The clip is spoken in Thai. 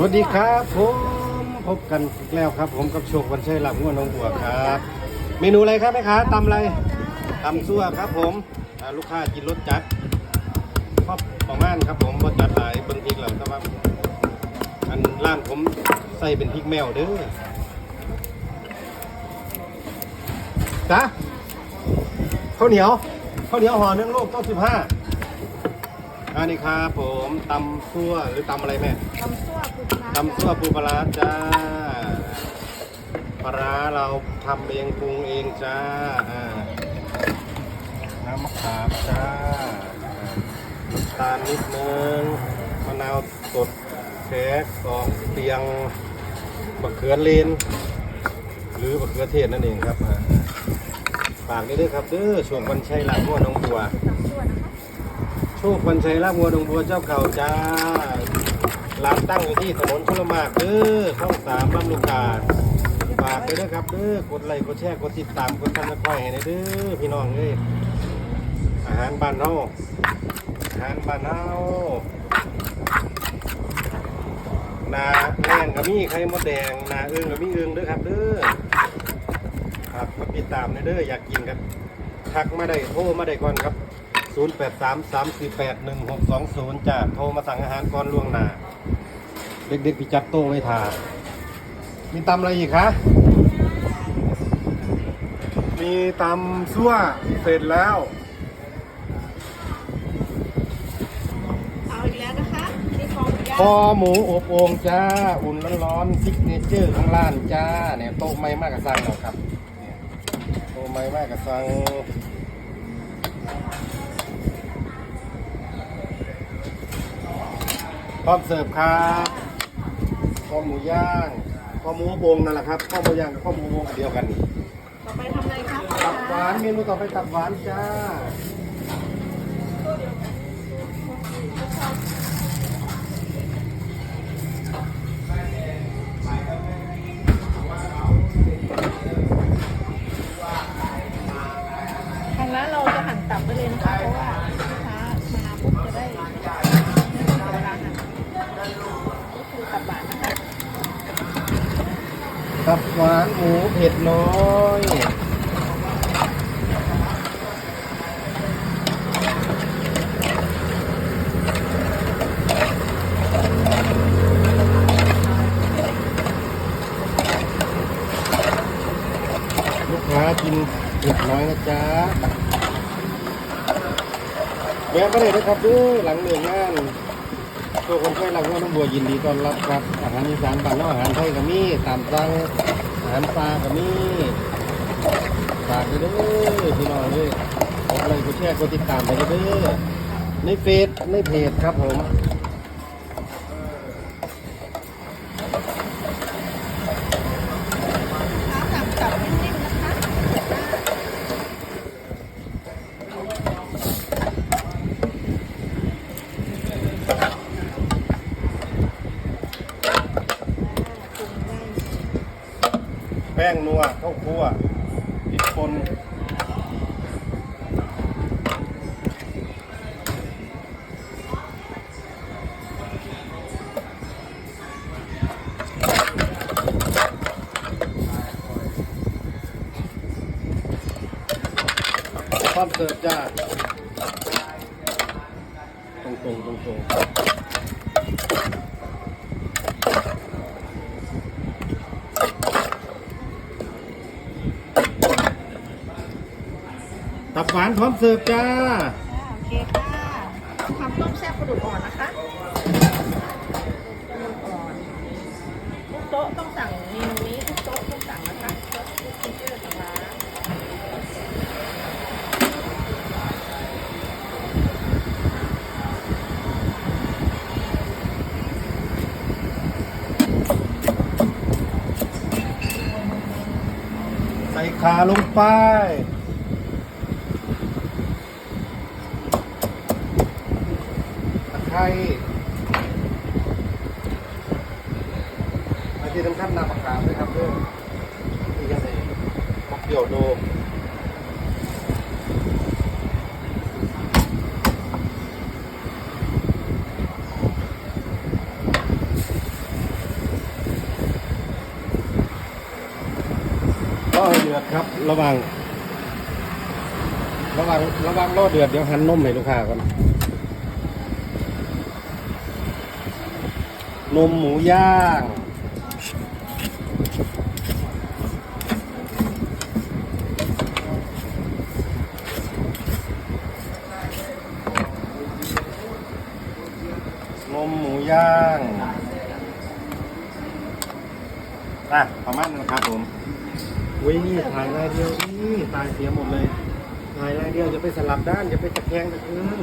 สวัสดีครับผมพบกันอีกแล้วครับ ผมกับโชควันชัยหลับง่วน้องบัวครับ เมนูอะไรครับแม่ค้าตำอะไรตำซั่วครับ ผมอ่าลูกค้ากินรสจัดชอบประมาณครับ ผมรสจัดหลายเบิ่งพริกแล้วแต่ว่าอันร้านผมใส่เป็นพริกแมวเด้อจ้ะข้าวเหนียวข้าวเหนียวห่อหนึ่งลูกต้องสิบห้า อันนี้ครับผมตำซั่วหรือตำอะไรแม่ตำซั่วปูปลาตำซั่วปูปลาร้าจ้าปลาร้าเราทำเองปรุงเองจ้าอ่าน้ำมะขามจ้าอ่าน้ำตาลนิดนึงมะนาวสดแขกสองเตียงมะเขือเลน หรือมะเขือเทศนั่นเองครับอ่าฝากนี้ด้วยครับเด้อช่วงวันชัยหลังหัวน้องบัวตำซั่วนะคะ โชควันชัยลาบวัวดงบัวเจ้าเก่าจ้าร้านตั้งอยู่ที่ถนนชลมากเด้อช่องสามลำลูกกาฝากไปด้วยครับเด้อกดไลค์กดแชร์กดติดตามกดซับสไครต์ให้หน่อยเด้อพี่น้องเอ้ยอาหารบ้านเฮาอาหารบ้านเฮานาแรงกับมีไข่มดแดงนาเอิงกับมีเอิงเด้อครับเด้อครับมาติดตามหน่อยเด้ออยากกินกันทักมาได้โทรมาได้ก่อนครับ 0833481620จ้าโทรมาสั่งอาหารก่อนล่วงหน้า เด็กๆพี่จัดโต๊ะไว้ทานมีตำอะไรอีกคะ มีตำซั่วเสร็จแล้ว เอาอีกแล้วนะคะนี่คอหมูย่างคอหมูอบโอ่งจ้า อุ่นร้อนๆซิกเนเจอร์ของร้านจ้า เนี่ยโต๊ะไม้มากกับซังเราครับเนี่ยโต๊ะไม้มากกับซัง พร้อมเสิร์ฟครับข้อหมูย่างข้อหมูบงนั่นแหละครับข้อหมูย่างกับข้อหมูบงอันเดียวกันต่อไปทำอะไรคะตับหวานเมนูต่อไปตับหวานจ้าานหมูเผ็ดน้อยลูกค้ากินเผ็ดน้อยนะจ๊ะแวะมาเลยนะครับดูหลังเดืองงานตัวคนไข้หลังว่าน้องบัวยินดีต้อนรับครับ อาหารอีสานบ้านนอกอาหารไทยก็มีตามสั่ง หารปลากับนี่ฝากด้วยเด้อพี่น้องเลยอะไรกูแช่กูติดตามไปเด้อในเฟซในเพจครับผม ลูกค้าสั่งตับนิ่มๆนะคะ แป้งนัวข้าวคั่วพริกป่นพร้อมเสิร์ฟจ้าตรงตรงตรงตรงๆ ตับหวานพร้อมเสิร์ฟจ้า อ่าโอเคค่ะทำต้มแซ่บกระดูกอ่อนนะคะ กระดูกอ่อนทุกโต๊ะต้องสั่งเมนูนี้ทุกโต๊ะต้องสั่งนะคะโต๊ะทุกคนที่จะสั่งร้านใส่ขาลงไป ไข่อันที่สำคัญน้ำากกาด้วยครับเพื่อนนี่ก็เลยมะเขือโดรอเดือดครับ ระวัง ระวัง ระวังรอเดือด เดี๋ยวหันนมให้ลูกค้าก่อน นมหมูย่าง นมหมูย่างอะประมาณนั้นครับผมอุ้ยนี่ถ่ายรายเดียวนี่ตายเสียหมดเลยถ่ายรายเดียวจะไปสลับด้านจะไปตะแคงตะคืน